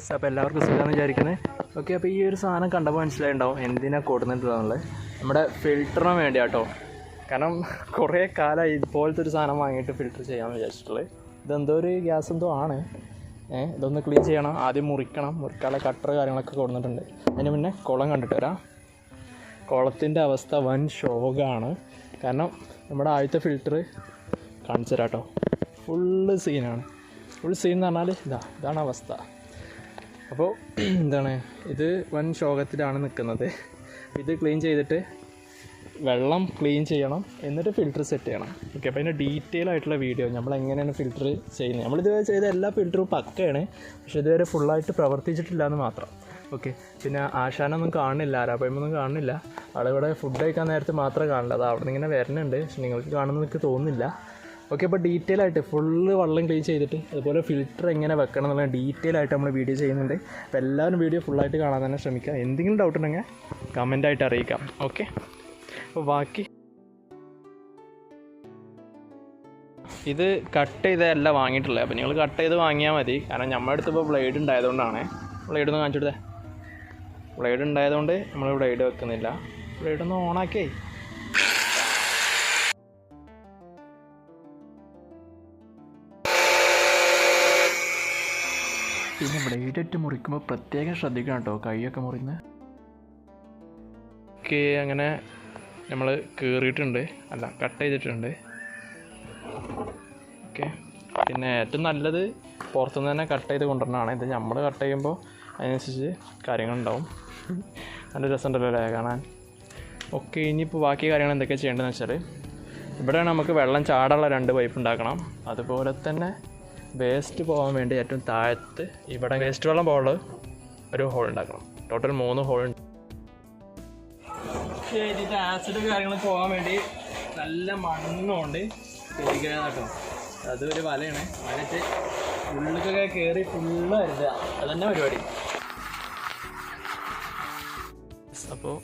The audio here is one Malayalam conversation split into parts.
യെസ് അപ്പോൾ എല്ലാവർക്കും സുഖമാണെന്ന് വിചാരിക്കുന്നത് ഓക്കെ അപ്പോൾ ഈ ഒരു സാധനം കണ്ടപ്പോൾ മനസ്സിലായിട്ടുണ്ടാവും എന്തിനാ കൊടുത്തിട്ടുള്ളത് നമ്മുടെ ഫിൽറ്ററിന് വേണ്ടി കേട്ടോ കാരണം കുറേ കാലമായി ഇതുപോലത്തെ ഒരു സാധനം വാങ്ങിയിട്ട് ഫിൽറ്റർ ചെയ്യാമെന്ന് വിചാരിച്ചിട്ടുള്ളത്. ഇതെന്തോ ഒരു ഗ്യാസ് എന്തോ ആണ്. ഏഹ് ഇതൊന്ന് ക്ലീൻ ചെയ്യണം. ആദ്യം മുറിക്കണം. മുറിക്കാനുള്ള കട്ടർ കാര്യങ്ങളൊക്കെ കൊടുത്തിട്ടുണ്ട് അതിന് പിന്നെ കുളം കണ്ടിട്ട് വരാം. കുളത്തിന്റെ അവസ്ഥ വൻ ശോകമാണ് കാരണം നമ്മുടെ ആദ്യത്തെ ഫിൽറ്റർ കാണിച്ചു തരാം കേട്ടോ ഫുള്ള് സീനാണ് ഫുൾ സീൻ എന്ന് പറഞ്ഞാൽ ഇതാ ഇതാണ് അവസ്ഥ. അപ്പോൾ എന്താണ് ഇത് വൻ ശോകത്തിലാണ് നിൽക്കുന്നത്. ഇത് ക്ലീൻ ചെയ്തിട്ട് വെള്ളം ക്ലീൻ ചെയ്യണം എന്നിട്ട് ഫിൽറ്റർ സെറ്റ് ചെയ്യണം. ഓക്കെ അപ്പോൾ അതിന്റെ ഡീറ്റെയിൽ ആയിട്ടുള്ള വീഡിയോ നമ്മൾ എങ്ങനെയാണ് ഫിൽറ്റർ ചെയ്യുന്നത് നമ്മളിതുവരെ ചെയ്ത എല്ലാ ഫിൽറ്ററും പക്കയാണ് പക്ഷേ ഇതുവരെ ഫുള്ളായിട്ട് പ്രവർത്തിച്ചിട്ടില്ല എന്ന് മാത്രം. ഓക്കെ പിന്നെ ആശാനൊന്നും കാണുന്നില്ല ആരാപ്പയൊന്നും കാണുന്നില്ല. ആളിവിടെ ഫുഡ് കഴിക്കാൻ നേരത്തെ മാത്രമേ കാണില്ല അത് അവിടെ നിന്ന് ഇങ്ങനെ വരുന്നുണ്ട്. പക്ഷെ നിങ്ങൾക്ക് കാണുന്നത് എനിക്ക് തോന്നുന്നില്ല. ഓക്കെ അപ്പോൾ ഡീറ്റെയിൽ ആയിട്ട് ഫുള്ള് വെള്ളം ക്ലീൻ ചെയ്തിട്ട് അതുപോലെ ഫിൽറ്റർ എങ്ങനെ വെക്കണം എന്നുള്ള ഡീറ്റെയിൽ ആയിട്ട് നമ്മൾ വീഡിയോ ചെയ്യുന്നുണ്ട്. അപ്പോൾ എല്ലാവരും വീഡിയോ ഫുള്ളായിട്ട് കാണാൻ തന്നെ ശ്രമിക്കുക. എന്തെങ്കിലും ഡൗട്ട് ഉണ്ടെങ്കിൽ കമന്റ് ആയിട്ട് അറിയിക്കാം. ഓക്കെ അപ്പോൾ ബാക്കി ഇത് കട്ട് ചെയ്തതല്ല വാങ്ങിയിട്ടുള്ളത്. അപ്പോൾ നിങ്ങൾ കട്ട് ചെയ്ത് വാങ്ങിയാൽ മതി. കാരണം നമ്മുടെ അടുത്ത് ഇപ്പോൾ ബ്ലേഡ് ഉണ്ടായതുകൊണ്ടാണ്. ബ്ലേഡ് ഒന്ന് കാണിച്ചിട്ടേ ബ്ലേഡ് ഉണ്ടായതുകൊണ്ട് നമ്മൾ ബ്ലേഡ് വെക്കുന്നില്ല. ബ്ലേഡ് ഒന്ന് ഓണാക്കിയേ പിന്നെ ബ്ലേഡറ്റ് മുറിക്കുമ്പോൾ പ്രത്യേകം ശ്രദ്ധിക്കണം കേട്ടോ. കൈയൊക്കെ മുറിന്ന് ഓക്കെ അങ്ങനെ നമ്മൾ കീറിയിട്ടുണ്ട്. അല്ല കട്ട് ചെയ്തിട്ടുണ്ട്. ഓക്കെ പിന്നെ ഏറ്റവും നല്ലത് പുറത്തുനിന്ന് തന്നെ കട്ട് ചെയ്ത് കൊണ്ടുവരണതാണ്. ഇത് നമ്മൾ കട്ട് ചെയ്യുമ്പോൾ അതിനനുസരിച്ച് കാര്യങ്ങളുണ്ടാവും. നല്ല രസമുണ്ടല്ലോ അല്ലേ കാണാൻ? ഓക്കെ ഇനിയിപ്പോൾ ബാക്കി കാര്യങ്ങൾ എന്തൊക്കെയാണ് ചെയ്യേണ്ടതെന്ന് വെച്ചാൽ ഇവിടെയാണ് നമുക്ക് വെള്ളം ചാടാനുള്ള രണ്ട് പൈപ്പ് ഉണ്ടാക്കണം. അതുപോലെ തന്നെ വേസ്റ്റ് പോകാൻ വേണ്ടി ഏറ്റവും താഴത്ത് ഇവിടെ വേസ്റ്റ് വെള്ളം പോകാനുള്ള ഒരു ഹോൾ ഉണ്ടാക്കണം. ടോട്ടൽ മൂന്ന് ഹോൾ ഉണ്ട്. ആസിഡ് കാര്യങ്ങൾ പോകാൻ വേണ്ടി നല്ല മണ്ണുകൊണ്ട് കയറിക്കാൻ കേട്ടോ അതൊരു വലയാണ്. വലറ്റ് ഉള്ളിലൊക്കെ കയറി ഫുള്ള് വരുക. അതന്നെ പരിപാടി. അപ്പോൾ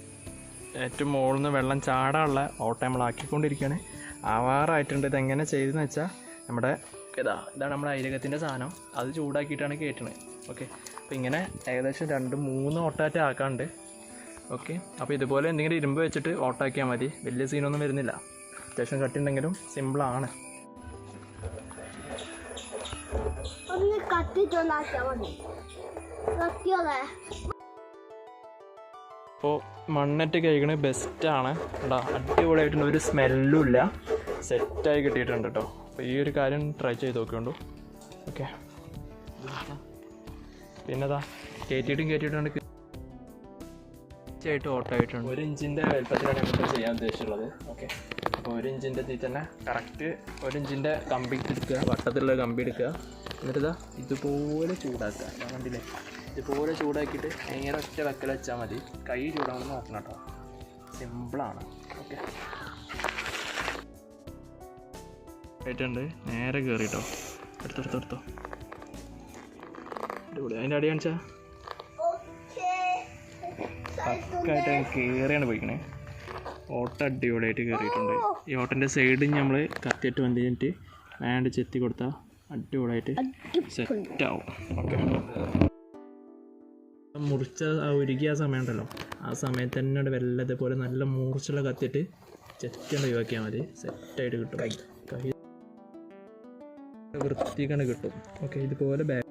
ഏറ്റവും മുകളിൽ നിന്ന് വെള്ളം ചാടാനുള്ള ഓട്ടം നമ്മൾ ആക്കിക്കൊണ്ടിരിക്കുകയാണ് ആവാറായിട്ടുണ്ട്. ഇതെങ്ങനെ ചെയ്തെന്ന് വെച്ചാൽ നമ്മുടെ ഇതാ ഇതാണ് നമ്മുടെ അയിരകത്തിന്റെ സാധനം. അത് ചൂടാക്കിയിട്ടാണ് കയറ്റുന്നത് ഓക്കെ അപ്പോൾ ഇങ്ങനെ ഏകദേശം രണ്ട് മൂന്ന് ഓട്ടാറ്റ് ആക്കാണ്ട്. ഓക്കെ അപ്പോൾ ഇതുപോലെ എന്തെങ്കിലും ഇരുമ്പ് വെച്ചിട്ട് ഓട്ടാക്കിയാൽ മതി. വലിയ സീനൊന്നും വരുന്നില്ല. അത്യാവശ്യം കട്ടിണ്ടെങ്കിലും സിമ്പിളാണ് ഒന്ന് മതി. അപ്പോൾ മണ്ണിട്ട് കഴിക്കണത് ബെസ്റ്റാണ് കേട്ടോ അടിപൊളിയായിട്ടുണ്ട്. ഒരു സ്മെല്ലും ഇല്ല. സെറ്റായി കിട്ടിയിട്ടുണ്ട് കേട്ടോ അപ്പോൾ ഈ ഒരു കാര്യം ട്രൈ ചെയ്ത് നോക്കിയോണ്ടു ഓക്കെ പിന്നെതാ കയറ്റിയിട്ടും കയറ്റിയിട്ടുണ്ട് ഓട്ടോ ആയിട്ടുണ്ട്. ഒരു ഇഞ്ചിന്റെ വലുപ്പത്തിലാണ് നമുക്ക് ചെയ്യാൻ ഉദ്ദേശിച്ചുള്ളത് ഓക്കെ അപ്പോൾ ഒരു ഇഞ്ചിന്റെ ഇതിൽ തന്നെ കറക്റ്റ് ഒരു ഇഞ്ചിന്റെ കമ്പി എടുക്കുക വട്ടത്തിലുള്ള കമ്പി എടുക്കുക എന്നിട്ട് ഇതാ ഇതുപോലെ ചൂടാക്കുക. ഞാൻ കണ്ടില്ലേ? ഇതുപോലെ ചൂടാക്കിയിട്ട് നേരെ ഒറ്റ വെക്കൽ വെച്ചാൽ മതി. കൈ ചൂടാണെന്ന് നോക്കണം കേട്ടോ. സിമ്പിളാണ് ഓക്കെ ആയിട്ടുണ്ട് നേരെ കയറിട്ടോ എടുത്തോ എടുത്തോ അതിന്റെ അടി കാണിച്ചാ? പക്കായിട്ട് കയറിയാണ് പോയിക്കണേ. ഓട്ട അടിപൊളിയായിട്ട് കയറിയിട്ടുണ്ട് ഈ ഓട്ടന്റെ സൈഡിൽ നമ്മൾ കത്തിയിട്ട് വന്നു കഴിഞ്ഞിട്ട് വേണ്ട ചെത്തി കൊടുത്താൽ അടിപൊളിയായിട്ട് സെറ്റാവും ഓക്കെ മുറിച്ച ആ ഉരുകിയ സമയം ഉണ്ടല്ലോ. ആ സമയത്ത് തന്നെ അവിടെ വെല്ല ഇതേപോലെ നല്ല മൂർച്ചുള്ള കത്തിയിട്ട് ചെത്തി ഒഴിവാക്കിയാൽ മതി. സെറ്റായിട്ട് കിട്ടും. കൈ വൃത്തിക്കാണ് കിട്ടും. ഓക്കെ ഇതുപോലെ ബാഗ്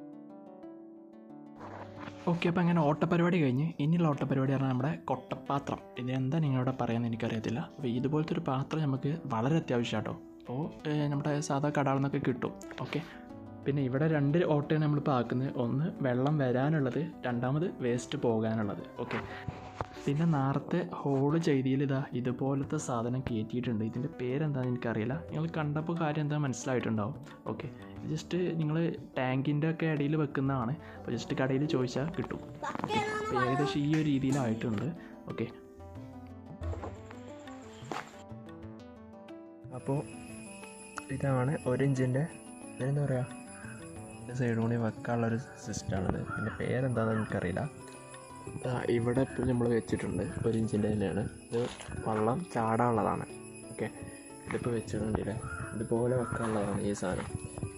ഓക്കെ അപ്പോൾ അങ്ങനെ ഓട്ടപരിപാടി കഴിഞ്ഞ് ഇനിയുള്ള ഓട്ടപ്പരിപാടി പറഞ്ഞാൽ നമ്മുടെ കൊട്ടപ്പാത്രം. ഇത് എന്താ പറയുന്നത് എനിക്കറിയത്തില്ല. അപ്പോൾ ഇതുപോലത്തെ ഒരു പാത്രം നമുക്ക് വളരെ അത്യാവശ്യം കേട്ടോ അപ്പോൾ നമ്മുടെ സാധാ കടകളിൽ നിന്നൊക്കെ കിട്ടും. ഓക്കെ പിന്നെ ഇവിടെ രണ്ട് ഓട്ടയാണ് നമ്മളിപ്പോൾ ആക്കുന്നത്. ഒന്ന് വെള്ളം വരാനുള്ളത് രണ്ടാമത് വേസ്റ്റ് പോകാനുള്ളത്. ഓക്കെ പിന്നെ നേരത്തെ ഹോൾ ചെയ്തിയിൽ ഇതാ ഇതുപോലത്തെ സാധനം കയറ്റിയിട്ടുണ്ട് ഇതിന്റെ പേരെന്താണെന്ന് എനിക്കറിയില്ല. നിങ്ങൾ കണ്ടപ്പോൾ കാര്യം എന്താ മനസ്സിലായിട്ടുണ്ടാവും. ഓക്കെ ജസ്റ്റ് നിങ്ങൾ ടാങ്കിന്റെ ഒക്കെ ഇടയിൽ വെക്കുന്നതാണ്. അപ്പോൾ ജസ്റ്റ് കടയിൽ ചോദിച്ചാൽ കിട്ടും. ഏകദേശം ഈ ഒരു രീതിയിലായിട്ടുണ്ട്. ഓക്കെ അപ്പോൾ ഇതാണ് ഒരു ഇഞ്ചിന്റെ ഇതിനെന്താ പറയുക സൈഡ് കൂടി വെക്കാനുള്ളൊരു സിസ്റ്റമാണിത് ഇതിന്റെ പേരെന്താണെന്ന് എനിക്കറിയില്ല. ഇവിടെ ഇപ്പോൾ നമ്മൾ വെച്ചിട്ടുണ്ട് ഒരു ഇഞ്ചിന്റെ തന്നെയാണ്. ഇത് വെള്ളം ചാടാനുള്ളതാണ്. ഓക്കെ. ഇതിപ്പോൾ വെച്ചിട്ടുണ്ടല്ലേ? ഇതുപോലെ വെക്കാനുള്ളതാണ് ഈ സാധനം.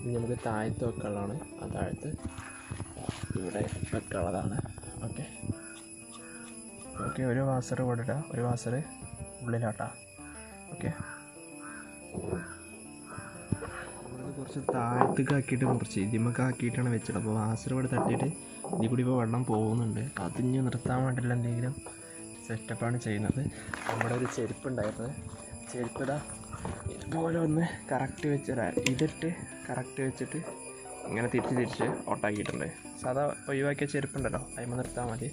ഇത് നമുക്ക് താഴത്ത് വെക്കാനുള്ളതാണ്. ആ താഴത്ത് ഇവിടെ വെക്കാനുള്ളതാണ്. ഓക്കെ. ഓക്കെ ഒരു വാസർ ഇവിടെ ഇടാം. ഒരു വാസർ ഉള്ളിലാട്ടാ. ഓക്കെ. കുറച്ച് താഴത്തേക്ക് ആക്കിയിട്ട് കുറച്ച് ഇതിമൊക്കെ ആക്കിയിട്ടാണ് വെച്ചത്. അപ്പോൾ വാസർ ഇവിടെ തട്ടിയിട്ട് ഇതിൽ കൂടി ഇപ്പോൾ വെള്ളം പോകുന്നുണ്ട്. അതിഞ്ഞ് നിർത്താൻ വേണ്ടിയുള്ള എന്തെങ്കിലും സെറ്റപ്പാണ് ചെയ്യുന്നത്. നമ്മുടെ ഒരു ചെരുപ്പ് ഉണ്ടായിരുന്നത് ചെരുപ്പ് ഇതാ ഇതുപോലെ ഒന്ന് കറക്റ്റ് വെച്ചിടാ ഇതിട്ട് കറക്റ്റ് വെച്ചിട്ട് ഇങ്ങനെ തിരിച്ച് തിരിച്ച് ഓട്ടാക്കിയിട്ടുണ്ട് സാധാ ഒഴിവാക്കിയ ചെരുപ്പുണ്ടല്ലോ അതിമ നിർത്താൻ മതി.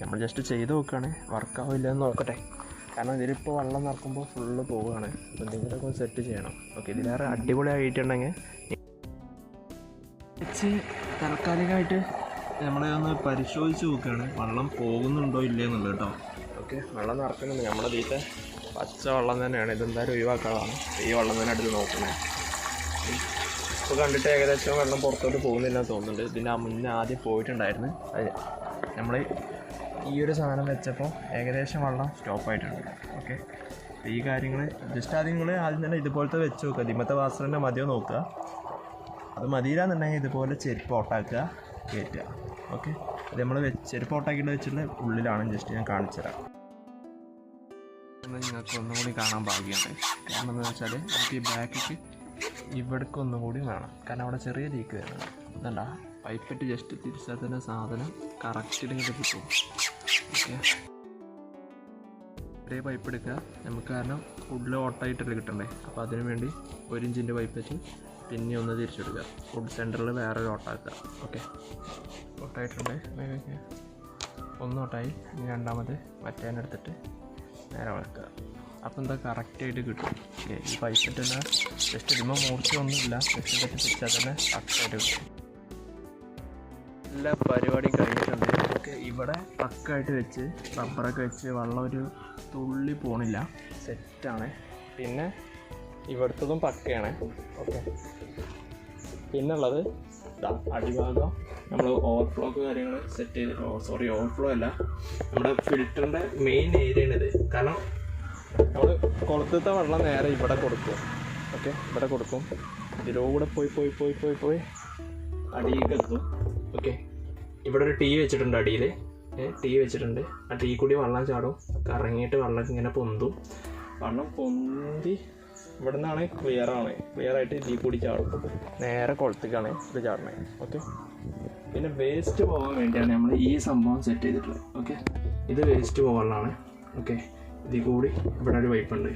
നമ്മൾ ജസ്റ്റ് ചെയ്ത് നോക്കുകയാണ് വർക്കാവില്ല എന്ന് നോക്കട്ടെ. കാരണം ഇതിലിപ്പോൾ വെള്ളം നിറക്കുമ്പോൾ ഫുള്ള് പോവുകയാണ്. അപ്പോൾ എന്തെങ്കിലുമൊക്കെ സെറ്റ് ചെയ്യണം. ഓക്കെ ഇതിലേറെ അടിപൊളിയായിട്ടുണ്ടെങ്കിൽ താൽക്കാലികമായിട്ട് നമ്മളെ ഒന്ന് പരിശോധിച്ച് നോക്കുകയാണ്. വെള്ളം പോകുന്നുണ്ടോ ഇല്ലേ എന്നുള്ളത് കേട്ടോ. ഓക്കെ വെള്ളം നിറക്കുന്നുണ്ട്. നമ്മുടെ വീട്ടിൽ പച്ച വെള്ളം തന്നെയാണ്. ഇതെന്തായാലും ഒഴിവാക്കാതാണ് ഈ വെള്ളം തന്നെ എടുത്ത് നോക്കുന്നത് ഇപ്പോൾ കണ്ടിട്ട് ഏകദേശം വെള്ളം പുറത്തോട്ട് പോകുന്നില്ല എന്ന് തോന്നുന്നുണ്ട്. ഇതിന്റെ ആ മുന്നേ ആദ്യം പോയിട്ടുണ്ടായിരുന്നു. അത് നമ്മൾ ഈ ഒരു സാധനം വെച്ചപ്പോൾ ഏകദേശം വെള്ളം സ്റ്റോപ്പായിട്ടുണ്ട് ഓക്കെ ഈ കാര്യങ്ങൾ ജസ്റ്റ് ആദ്യം നിങ്ങൾ ആദ്യം തന്നെ ഇതുപോലത്തെ വെച്ച് നോക്കുക. ദിമത്തെ വാസറിന്റെ മതിയോ നോക്കുക. അത് മതിയില്ലാന്നുണ്ടെങ്കിൽ ഇതുപോലെ ചെരുപ്പ് ഓട്ടാക്കുക. കയറ്റുക ഓക്കെ? അത് നമ്മൾ വെച്ച് ഒരു ഓട്ടാക്കിയിട്ട് വെച്ചിട്ടുള്ള ഉള്ളിലാണ് ജസ്റ്റ് ഞാൻ കാണിച്ചു തരാം. നിങ്ങൾക്ക് ഒന്നുകൂടി കാണാൻ ഭാഗ്യമുണ്ട് കാരണം എന്താണെന്ന് വെച്ചാൽ നമുക്ക് ഈ ബാക്കിക്ക് ഇവിടേക്ക് ഒന്നുകൂടി വേണം. കാരണം അവിടെ ചെറിയ ലീക്ക് വരുന്നുണ്ട്. അതല്ല പൈപ്പിട്ട് ജസ്റ്റ് തിരിച്ചാൽ തന്നെ സാധനം കറക്റ്റിൽ കിട്ടും. ഓക്കെ? ഒരേ പൈപ്പ് എടുക്കുക. നമുക്ക് കാരണം ഫുഡിൽ ഓട്ടായിട്ടല്ലേ കിട്ടണ്ടേ? അപ്പോൾ അതിനു വേണ്ടി ഒരു ഇഞ്ചിന്റെ പൈപ്പ് വെച്ച് പിന്നെ ഒന്ന് തിരിച്ചെടുക്കുക ഫുഡ് സെന്ററിൽ വേറെ ഒരു ഓട്ടാക്കുക ഓക്കെ ഓട്ടായിട്ടുണ്ട് ഒന്ന് ഓട്ടായി ഇനി രണ്ടാമത് മറ്റേനെടുത്തിട്ട് നേരെ വളർത്തുക അപ്പം എന്താ കറക്റ്റായിട്ട് കിട്ടും. ഈ പൈസ തന്നെ ജസ്റ്റ് ഇടുമ്പോൾ മൂർച്ചയൊന്നുമില്ല ജസ്റ്റ് ഇട്ടിട്ട് തിരിച്ചാൽ തന്നെ കറക്റ്റായിട്ട് കിട്ടും. എല്ലാ പരിപാടിയും കഴിഞ്ഞിട്ടുണ്ട്. ഓക്കെ ഇവിടെ പക്കായിട്ട് വെച്ച് റബ്ബറൊക്കെ വെച്ച് വെള്ളം ഒരു തുള്ളി പോണില്ല. സെറ്റാണ് പിന്നെ ഇവിടുത്തതും പക്കയാണ്. ഓക്കെ പിന്നുള്ളത് അടിഭാഗം നമ്മൾ ഓവർഫ്ലോക്ക് കാര്യങ്ങൾ സെറ്റ് ചെയ്ത് സോറി ഓവർഫ്ലോ അല്ല. നമ്മുടെ ഫിൽറ്ററിന്റെ മെയിൻ ഏരിയ ഇത്. കാരണം നമ്മൾ കുളത്തത്തെ വെള്ളം നേരെ ഇവിടെ കൊടുക്കും. ഓക്കെ ഇവിടെ കൊടുക്കും. ഇതിലൂടെ പോയി പോയി പോയി പോയി പോയി. അടിയിലേക്ക് എത്തും. ഓക്കെ ഇവിടെ ഒരു ടീ വെച്ചിട്ടുണ്ട് അടിയിൽ ടീ വെച്ചിട്ടുണ്ട്. ആ ടീ കൂടി വെള്ളം ചാടും. കറങ്ങിയിട്ട് വെള്ളം ഇങ്ങനെ പൊന്തും. വെള്ളം പൊന്തി ഇവിടെ നിന്നാണ് ക്ലിയർ ആണ്. ക്ലിയർ ആയിട്ട് ഇതിൽ കൂടി ചാടും. നേരെ കുളത്തേക്കാണ് ഇത് ചാടണേ. ഓക്കെ പിന്നെ വേസ്റ്റ് പോകാൻ വേണ്ടിയാണ് നമ്മൾ ഈ സംഭവം സെറ്റ് ചെയ്തിട്ടുള്ളത്. ഓക്കെ ഇത് വേസ്റ്റ് പോകാനുള്ളതാണ്. ഓക്കെ ഇതിൽ കൂടി ഇവിടെ ഒരു പൈപ്പുണ്ട്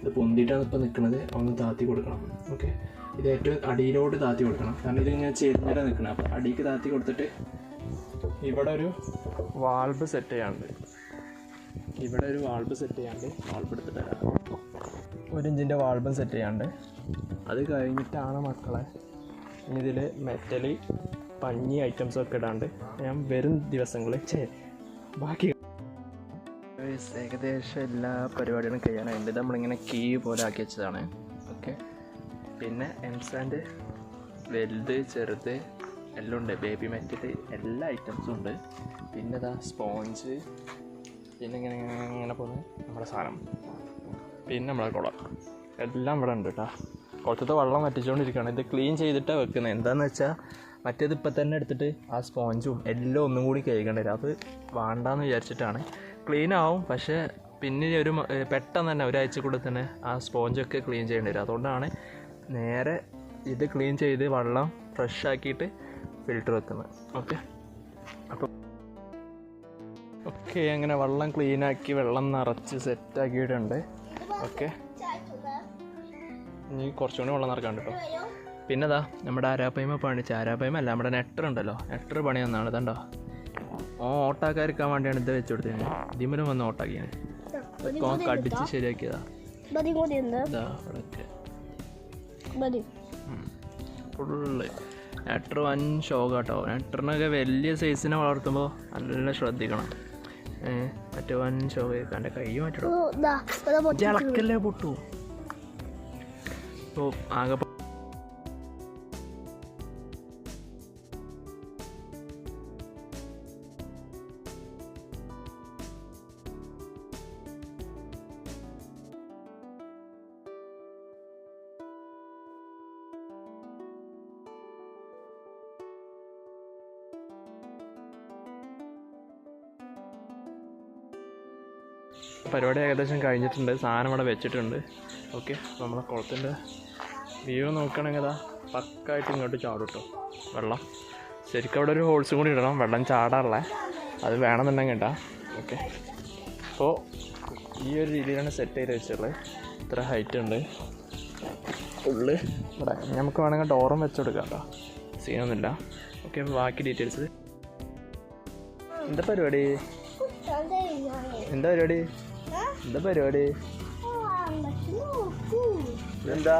ഇത് പൊന്തിയിട്ടാണ് ഇപ്പോൾ നിൽക്കുന്നത്. ഒന്ന് താത്തി കൊടുക്കണം. ഓക്കെ ഇത് ഏറ്റവും അടിയിലോട്ട് താത്തി കൊടുക്കണം. കാരണം ഇത് ഞാൻ ചെരിഞ്ഞിട്ട് നിൽക്കണം അപ്പോൾ അടിക്ക് താത്തി കൊടുത്തിട്ട് ഇവിടെ ഒരു വാൾബ് സെറ്റ് ചെയ്യാണ്ട് ഇവിടെ ഒരു വാൾബ് സെറ്റ് ചെയ്യാണ്ട് വാൾബ് എടുത്തിട്ട് ഒരു ഇഞ്ചിന്റെ വാൾബം സെറ്റ് ചെയ്യാണ്ട് അത് കഴിഞ്ഞിട്ടാണ് മക്കളെ ഇതിൽ മെറ്റൽ പഞ്ഞി ഐറ്റംസ് ഒക്കെ ഇടാണ്ട് ഞാൻ വരും ദിവസങ്ങളിൽ ചേ ബാക്കി ഏകദേശം എല്ലാ പരിപാടികളും കഴിയാനായിട്ട് നമ്മളിങ്ങനെ കീ പോലെ ആക്കി വെച്ചതാണ്. ഓക്കെ പിന്നെ എംസാന്റ് വലുത് ചെറുത് എല്ലാം ഉണ്ട്. ബേബി മെറ്റൽ എല്ലാ ഐറ്റംസും ഉണ്ട്. പിന്നെ ഇതാ സ്പോഞ്ച് പിന്നെ ഇങ്ങനെ ഇങ്ങനെ ഇങ്ങനെ പോകുന്ന നമ്മുടെ സാധനം. പിന്നെ നമ്മളെ കുളം എല്ലാം ഇവിടെ ഉണ്ട് കേട്ടോ കുളത്തത്തെ വെള്ളം വറ്റിച്ചുകൊണ്ടിരിക്കുകയാണ് ഇത് ക്ലീൻ ചെയ്തിട്ടാണ് വെക്കുന്നത് എന്താണെന്ന് വെച്ചാൽ മറ്റേത് ഇപ്പം തന്നെ എടുത്തിട്ട് ആ സ്പോഞ്ചും എല്ലാം ഒന്നും കൂടി കഴുകേണ്ടി. വരും അത് വേണ്ടാന്ന് വിചാരിച്ചിട്ടാണ്. ക്ലീൻ ആവും. പക്ഷേ പിന്നെ ഒരു പെട്ടെന്ന് തന്നെ ഒരാഴ്ച തന്നെ ആ സ്പോഞ്ചൊക്കെ ക്ലീൻ ചെയ്യേണ്ടി വരും. അതുകൊണ്ടാണ് നേരെ ഇത് ക്ലീൻ ചെയ്ത് വെള്ളം ഫ്രഷ് ആക്കിയിട്ട് ഫിൽറ്റർ വെക്കുന്നത് ഓക്കെ? അപ്പോൾ ഓക്കെ അങ്ങനെ വെള്ളം ക്ലീനാക്കി വെള്ളം നിറച്ച് സെറ്റ് ആക്കിയിട്ടുണ്ട്. ഓക്കെ. ഇനി കുറച്ചുകൂടി വെള്ളം നിറക്കാണ്ട് കേട്ടോ. പിന്നെ ഇതാ നമ്മുടെ ആരാപ്പയ്മ പണിച്ച് ആരാപ്പയ്മ അല്ല നമ്മുടെ നെറ്റർ ഉണ്ടല്ലോ. നെറ്റർ പണി വന്നാണ് ഇതുണ്ടോ? ഓ ഓട്ടാക്കാരിക്കാൻ വേണ്ടിയാണ് ഇത് വെച്ചു കൊടുത്തത് ഇതിമലും വന്ന് ഓട്ടാക്കിയാണ് ഓൻ കടിച്ച് ശരിയാക്കിയതാ. ഫുള്ള്. നെറ്റർ വൻ ഷോക്കാട്ടോ നെറ്ററിനൊക്കെ വലിയ സൈസിനെ വളർത്തുമ്പോൾ നല്ല ശ്രദ്ധിക്കണം. ഏ മറ്റേ വൻ ഷോക്ക് കണ്ട കൈ മാറ്റിടും ഇളക്കല്ലേ പൊട്ടു? ഇപ്പോൾ ആകെ പരിപാടി ഏകദേശം കഴിഞ്ഞിട്ടുണ്ട്. സാധനം അവിടെ വെച്ചിട്ടുണ്ട്. ഓക്കെ അപ്പോൾ നമ്മളെ കുളത്തിന്റെ വ്യൂ നോക്കുകയാണെങ്കിൽ അതാ പക്കായിട്ട് ഇങ്ങോട്ട് ചാടും കേട്ടോ വെള്ളം. ശരിക്കും അവിടെ ഒരു ഹോൾസും കൂടി ഇടണം. വെള്ളം ചാടാറുള്ള അത് വേണമെന്നുണ്ടെങ്കിൽ കേട്ടോ ഓക്കെ അപ്പോൾ ഈ ഒരു രീതിയിലാണ് സെറ്റ് ചെയ്ത് വെച്ചിട്ടുള്ളത് ഇത്ര ഹൈറ്റ് ഉണ്ട്. ഉള്ളിൽ ഇവിടെ. നമുക്ക് വേണമെങ്കിൽ ഡോറും വെച്ച് കൊടുക്കാം കേട്ടോ സീനൊന്നുമില്ല ഓക്കെ ബാക്കി ഡീറ്റെയിൽസ് എന്താ പരിപാടി? എന്താ പരിപാടി? എന്താ പരിപാടി? എന്താ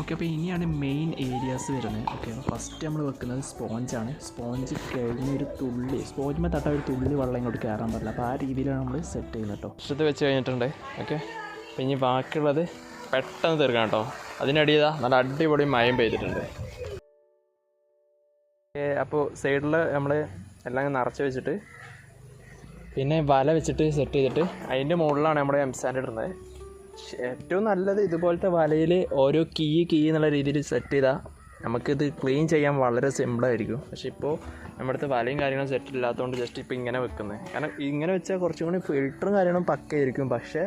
ഓക്കെ അപ്പോൾ ഇനിയാണ് മെയിൻ ഏരിയാസ് വരുന്നത്. ഓക്കെ അപ്പോൾ ഫസ്റ്റ് നമ്മൾ വെക്കുന്നത് സ്പോഞ്ചാണ് സ്പോഞ്ച് കഴിഞ്ഞ ഒരു തുള്ളി സ്പോഞ്ചുമ്പോൾ തട്ട ഒരു തുള്ളി വെള്ളം ഇങ്ങോട്ട് കയറാൻ പറ്റില്ല. അപ്പോൾ ആ രീതിയിലാണ് നമ്മൾ സെറ്റ് ചെയ്യുന്നത് കേട്ടോ. ഇഷ്ടത്ത് വെച്ച് കഴിഞ്ഞിട്ടുണ്ട്. ഓക്കെ അപ്പോൾ ഇനി ബാക്കിയുള്ളത് പെട്ടെന്ന് തീർക്കാം കേട്ടോ. അതിനടിയതാ നല്ല അടിപൊളി മയം പെയ്തിട്ടുണ്ട്. അപ്പോൾ സൈഡിൽ നമ്മൾ എല്ലാം നിറച്ച് വെച്ചിട്ട് പിന്നെ വല വെച്ചിട്ട് സെറ്റ് ചെയ്തിട്ട് അതിന്റെ മുകളിലാണ് നമ്മുടെ എം സ്റ്റാൻഡ് ഇടുന്നത്. ഏറ്റവും നല്ലത് ഇതുപോലത്തെ വലയിൽ ഓരോ കീ കീ എന്നുള്ള രീതിയിൽ സെറ്റ് ചെയ്താൽ നമുക്കിത് ക്ലീൻ ചെയ്യാൻ വളരെ സിമ്പിളായിരിക്കും പക്ഷെ ഇപ്പോൾ നമ്മുടെ അടുത്ത് വലയും കാര്യങ്ങളും സെറ്റ് ഇല്ലാത്തതുകൊണ്ട് ജസ്റ്റ് ഇപ്പോൾ ഇങ്ങനെ വെക്കുന്നത് കാരണം ഇങ്ങനെ വെച്ചാൽ കുറച്ചും കൂടി ഫിൽറ്ററും കാര്യങ്ങളും പക്കയായിരിക്കും പക്ഷേ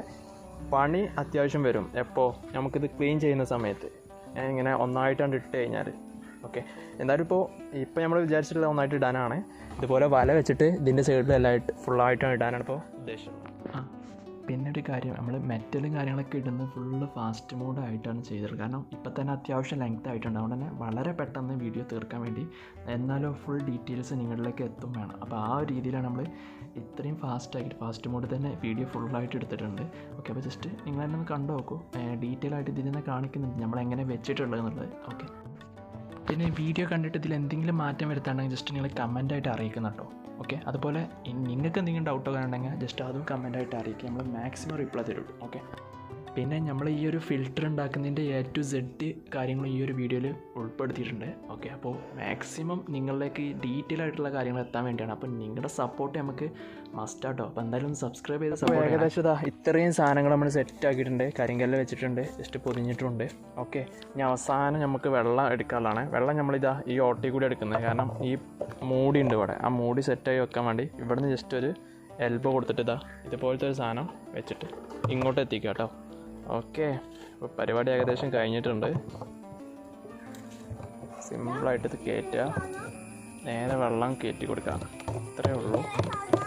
പണി അത്യാവശ്യം വരും. എപ്പോൾ നമുക്കിത് ക്ലീൻ ചെയ്യുന്ന സമയത്ത്. ഇങ്ങനെ ഒന്നായിട്ടാണ് ഇട്ട് കഴിഞ്ഞാൽ ഓക്കെ. എന്തായാലും ഇപ്പോൾ ഇപ്പോൾ നമ്മൾ വിചാരിച്ചിട്ടുള്ള ഒന്നായിട്ട് ഇടാനാണ്. ഇതുപോലെ വല വെച്ചിട്ട് ഇതിന്റെ സൈഡിലെല്ലാമായിട്ട് ഫുള്ളായിട്ടാണ് ഇടാനാണ് ഇപ്പോൾ ഉദ്ദേശിച്ചത് ആ. പിന്നെ ഒരു കാര്യം നമ്മൾ മെറ്റലും കാര്യങ്ങളൊക്കെ ഇടുന്നത് ഫുള്ള് ഫാസ്റ്റ് മോഡായിട്ടാണ് ചെയ്തത്. കാരണം ഇപ്പം തന്നെ അത്യാവശ്യം ലെങ്ത് ആയിട്ടുണ്ട്. അതുകൊണ്ട് തന്നെ വളരെ പെട്ടെന്ന് വീഡിയോ തീർക്കാൻ വേണ്ടി എന്നാലും ഫുൾ ഡീറ്റെയിൽസ് നിങ്ങളിലേക്ക് എത്തും വേണം. അപ്പോൾ ആ ഒരു രീതിയിലാണ് നമ്മൾ ഇത്രയും ഫാസ്റ്റ് ഫാസ്റ്റ് മോഡിൽ തന്നെ വീഡിയോ ഫുള്ളായിട്ട് എടുത്തിട്ടുണ്ട്. ഓക്കെ അപ്പോൾ ജസ്റ്റ് നിങ്ങൾ തന്നെ ഒന്ന് കണ്ടു നോക്കൂ. ഡീറ്റെയിൽ ആയിട്ട് ഇതിൽ നിന്ന് കാണിക്കുന്നുണ്ട്. നമ്മൾ എങ്ങനെ വെച്ചിട്ടുള്ളത് എന്നുള്ളത്. ഓക്കെ. പിന്നെ വീഡിയോ കണ്ടിട്ട് ഇതിൽ എന്തെങ്കിലും മാറ്റം വരുത്താണെങ്കിൽ ജസ്റ്റ് നിങ്ങൾ കമന്റായിട്ട് അറിയിക്കുന്ന കേട്ടോ ഓക്കെ അതുപോലെ നിങ്ങൾക്ക് എന്തെങ്കിലും ഡൗട്ടൊക്കെ ഉണ്ടെങ്കിൽ ജസ്റ്റ് അതും കമന്റായിട്ട് അറിയിക്കുക. നമ്മൾ മാക്സിമം റിപ്ലൈ തരുള്ളൂ. ഓക്കെ പിന്നെ നമ്മൾ ഈ ഒരു ഫിൽറ്റർ ഉണ്ടാക്കുന്നതിന്റെ എ ടു സെഡ് കാര്യങ്ങൾ ഈ ഒരു വീഡിയോയിൽ ഉൾപ്പെടുത്തിയിട്ടുണ്ട്. ഓക്കെ അപ്പോൾ മാക്സിമം നിങ്ങളിലേക്ക് ഡീറ്റെയിൽ ആയിട്ടുള്ള കാര്യങ്ങൾ എത്താൻ വേണ്ടിയാണ്. അപ്പോൾ നിങ്ങളുടെ സപ്പോർട്ട് നമുക്ക് മസ്റ്റ് ആട്ടോ. അപ്പോൾ എന്തായാലും സബ്സ്ക്രൈബ് ചെയ്ത് സപ്പോർട്ട് ഏകദേശം ഇതാ ഇത്രയും സാധനങ്ങൾ നമ്മൾ സെറ്റ് ആക്കിയിട്ടുണ്ട്. കരിങ്കല്ല് വെച്ചിട്ടുണ്ട്. ജസ്റ്റ് പൊതിഞ്ഞിട്ടുണ്ട്. ഓക്കെ ഇനി അവസാനം നമുക്ക് വെള്ളം എടുക്കാനുള്ളതാണ്. വെള്ളം നമ്മളിതാ ഈ ഓട്ടി കൂടി എടുക്കുന്നത്. കാരണം ഈ മൂടി ഉണ്ട് ഇവിടെ. ആ മൂടി സെറ്റായി വെക്കാൻ വേണ്ടി ഇവിടുന്ന് ജസ്റ്റ് ഒരു എൽബോ കൊടുത്തിട്ട് ഇതാ ഇതുപോലത്തെ ഒരു സാധനം വെച്ചിട്ട് ഇങ്ങോട്ട് എത്തിക്കാം കേട്ടോ ഓക്കെ. അപ്പോൾ പരിപാടി ഏകദേശം കഴിഞ്ഞിട്ടുണ്ട്. സിമ്പിളായിട്ട് ഇത് കയറ്റുക നേരെ വെള്ളം കയറ്റി കൊടുക്കാം. ഇത്രയേ ഉള്ളൂ.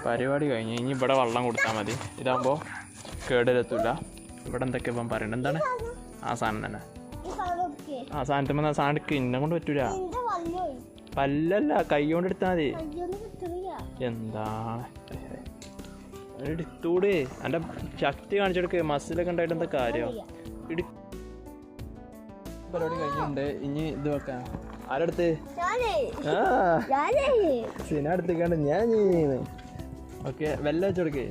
പരിപാടി കഴിഞ്ഞ്. ഇനി ഇവിടെ വെള്ളം കൊടുത്താൽ മതി. ഇതാകുമ്പോൾ കേടരത്തില്ല ഇവിടെ എന്തൊക്കെ ഇപ്പം പറയണ്ട? എന്താണ്? ആ സാധനം തന്നെ. ആ സാധനത്തിൽ ആ സാധനം ഇന്നെ കൊണ്ട് പറ്റൂല. പല്ലല്ല കൈ കൊണ്ട് എടുത്താൽ മതി. എന്താണ്? എടുത്തൂടെ എന്റെ ശക്തി കാണിച്ചെടുക്ക് മസിലൊക്കെ ഉണ്ടായിട്ട് എന്താ കാര്യം? ഇടി പരിപാടി കഴിഞ്ഞിട്ടുണ്ട്. ഇനി ഇത് വെക്കാം. ആരടുത്ത്? ആ. സിന അടുത്തേക്കാണ്ട് ഞാൻ ഓക്കെ വെല്ല വെച്ചെടുക്ക്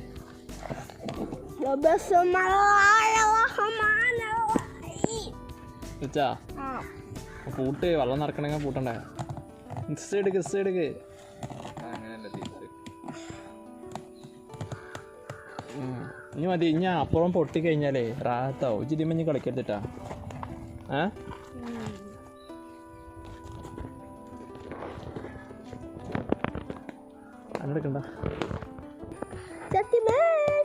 പൂട്ട് വെള്ളം നടക്കണെങ്കിൽ പൂട്ടണ്ടേ? കിസ് എടുക്ക് എടുക്ക്. ഇനി മതി ഇനി അപ്പുറം പൊട്ടി കഴിഞ്ഞാലേ റാത്താവും ഇജ്ജ് ഇതിമഞ്ഞ് കളിക്കരുതിട്ടാ. ഏ? അങ്ങെടുക്കണ്ട സത്യമേ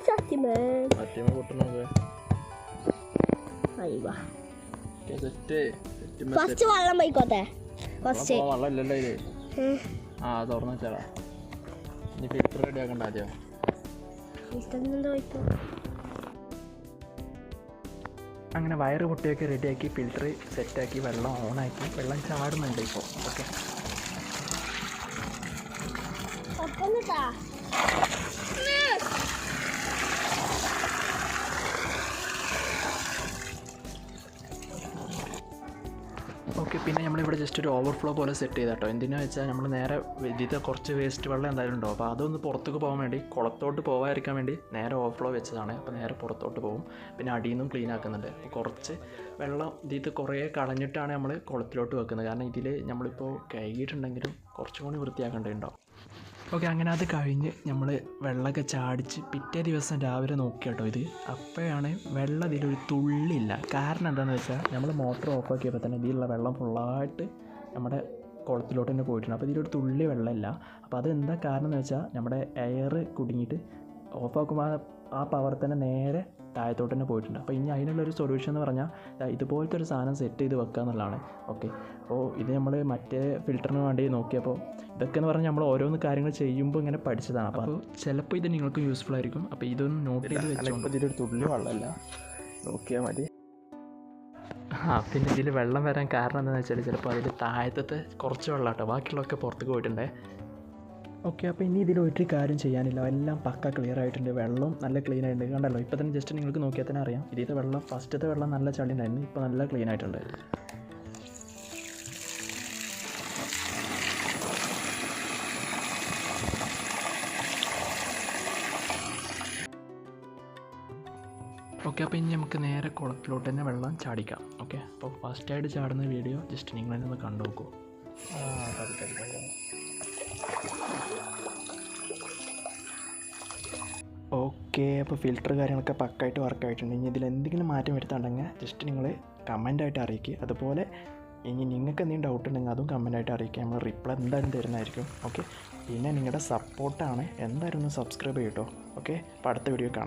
സത്യമേ. മറ്റേ പൊട്ടണത് അയ്യോ സെറ്റ് സെറ്റ് ഫസ്റ്റ് വെള്ളം പോയിക്കോട്ടെ. ഫസ്റ്റ്. വെള്ളം ഇല്ലല്ലോ ഇത്. ആ തുറന്നു വെച്ചാടാ. ഇനി ഫിൽറ്റർ റെഡി ആക്കണ്ട ആദ്യം. അങ്ങനെ വയറ് പൊട്ടിയൊക്കെ റെഡിയാക്കി ഫിൽറ്റർ സെറ്റാക്കി വെള്ളം ഓണാക്കി വെള്ളം ചാടുന്നുണ്ട് ഇപ്പോൾ ഓക്കെ. നമ്മളിവിടെ ജസ്റ്റ് ഒരു ഓവർഫ്ലോ പോലെ സെറ്റ് ചെയ്ത കേട്ടോ എന്തിനാ വെച്ചാൽ നമ്മൾ നേരെ ഇതിൽ കുറച്ച് വേസ്റ്റ് വെള്ളം എന്തായാലും ഉണ്ടോ അപ്പോൾ അതൊന്ന് പുറത്തേക്ക് പോകാൻ വേണ്ടി കുളത്തോട്ട് പോകാതിരിക്കാൻ വേണ്ടി നേരെ ഓവർഫ്ലോ വെച്ചതാണ്. അപ്പോൾ നേരെ പുറത്തോട്ട് പോകും. പിന്നെ അടിയിൽ നിന്നും ക്ലീൻ ആക്കുന്നുണ്ട്. അപ്പോൾ കുറച്ച് വെള്ളം ഇതിൽ കുറേ കളഞ്ഞിട്ടാണ് നമ്മൾ കുളത്തിലോട്ട് വെക്കുന്നത്. കാരണം ഇതിൽ നമ്മളിപ്പോൾ കഴുകിയിട്ടുണ്ടെങ്കിലും കുറച്ചും കൂടി വൃത്തിയാക്കേണ്ടതുണ്ടാവും. ഓക്കെ അങ്ങനെ അത് കഴിഞ്ഞ് നമ്മൾ വെള്ളമൊക്കെ ചാടിച്ച് പിറ്റേ ദിവസം രാവിലെ നോക്കി കേട്ടോ ഇത്. അപ്പോഴാണ് വെള്ളം ഇതിലൊരു തുള്ളില്ല. കാരണം എന്താണെന്ന് വെച്ചാൽ നമ്മൾ മോട്ടർ ഓഫ് ആക്കിയപ്പോൾ തന്നെ ഇതിലുള്ള വെള്ളം ഫുള്ളായിട്ട് നമ്മുടെ കുളത്തിലോട്ട് തന്നെ പോയിട്ടുണ്ട്. അപ്പോൾ ഇതിലൊരു തുള്ളി വെള്ളമില്ല. അപ്പോൾ അതെന്താ കാരണം എന്ന് വെച്ചാൽ നമ്മുടെ എയർ കുടുങ്ങിയിട്ട് ഓഫ് ആക്കുമ്പോൾ ആ പവർ തന്നെ നേരെ താഴത്തോട്ട് തന്നെ പോയിട്ടുണ്ട്. അപ്പോൾ ഇനി അതിനുള്ളൊരു സൊല്യൂഷൻ എന്ന് പറഞ്ഞാൽ ഇതുപോലത്തെ ഒരു സാധനം സെറ്റ് ചെയ്ത് വെക്കുക എന്നുള്ളതാണ് ഓക്കെ. അപ്പോൾ ഇത് നമ്മൾ മറ്റേ ഫിൽറ്ററിന് വേണ്ടി നോക്കിയപ്പോൾ ഇതൊക്കെ എന്ന് പറഞ്ഞാൽ നമ്മൾ ഓരോന്ന് കാര്യങ്ങൾ ചെയ്യുമ്പോൾ ഇങ്ങനെ പഠിച്ചതാണ്. അപ്പോൾ ചിലപ്പോൾ ഇത് നിങ്ങൾക്ക് യൂസ്ഫുൾ ആയിരിക്കും. അപ്പോൾ ഇതൊന്ന് നോട്ട് ചെയ്ത് വെച്ചോണ്ട്. ഇതിലൊരു തുള്ളി വെള്ളമല്ല. നോക്കിയാൽ മതി. ആ പിന്നെ ഇതിൽ വെള്ളം വരാൻ കാരണം എന്താണെന്ന് വെച്ചാൽ ചിലപ്പോൾ അതിൽ താഴത്തെ കുറച്ച് വെള്ളം കേട്ടോ ബാക്കിയുള്ളതൊക്കെ പുറത്തേക്ക് പോയിട്ടുണ്ടേ. ഓക്കെ അപ്പോൾ ഇനി ഇതിൽ ഒരു കാര്യം ചെയ്യാനില്ല. എല്ലാം പക്ക ക്ലിയർ ആയിട്ടുണ്ട്. വെള്ളം നല്ല ക്ലീൻ ആയിട്ടുണ്ട്. കണ്ടല്ലോ ഇപ്പോൾ തന്നെ ജസ്റ്റ് നിങ്ങൾക്ക് നോക്കിയാൽ തന്നെ അറിയാം. ഇതിൽ വെള്ളം ഫസ്റ്റത്തെ വെള്ളം നല്ല ചളി ഉണ്ടായിരുന്നു ഇപ്പോൾ നല്ല ക്ലീൻ ആയിട്ടുണ്ട്. ഓക്കെ അപ്പോൾ ഇനി നമുക്ക് നേരെ കുളത്തിലോട്ട് തന്നെ വെള്ളം ചാടിക്കാം. ഓക്കെ അപ്പോൾ ഫസ്റ്റായിട്ട് ചാടുന്ന വീഡിയോ ജസ്റ്റ് നിങ്ങൾ തന്നെ ഒന്ന് കണ്ടു നോക്കൂ. ഓക്കെ അപ്പോൾ ഫിൽറ്റർ കാര്യങ്ങളൊക്കെ പക്കായിട്ട് വർക്ക് ആയിട്ടുണ്ട്. ഇനി ഇതിൽ എന്തെങ്കിലും മാറ്റം വരുത്താണ്ടെങ്കിൽ ജസ്റ്റ് നിങ്ങൾ കമന്റായിട്ട് അറിയിക്കുക അതുപോലെ ഇനി നിങ്ങൾക്ക് എന്തെങ്കിലും ഡൗട്ട് ഉണ്ടെങ്കിൽ അതും കമന്റായിട്ട് അറിയിക്കുക നമ്മൾ റിപ്ലൈ എന്തായാലും തരുന്നതായിരിക്കും. ഓക്കെ പിന്നെ നിങ്ങളുടെ സപ്പോർട്ടാണ് എന്തായാലും ഒന്ന് സബ്സ്ക്രൈബ് ചെയ്യട്ടോ. ഓക്കെ അപ്പോൾ അടുത്ത വീഡിയോ കാണാം.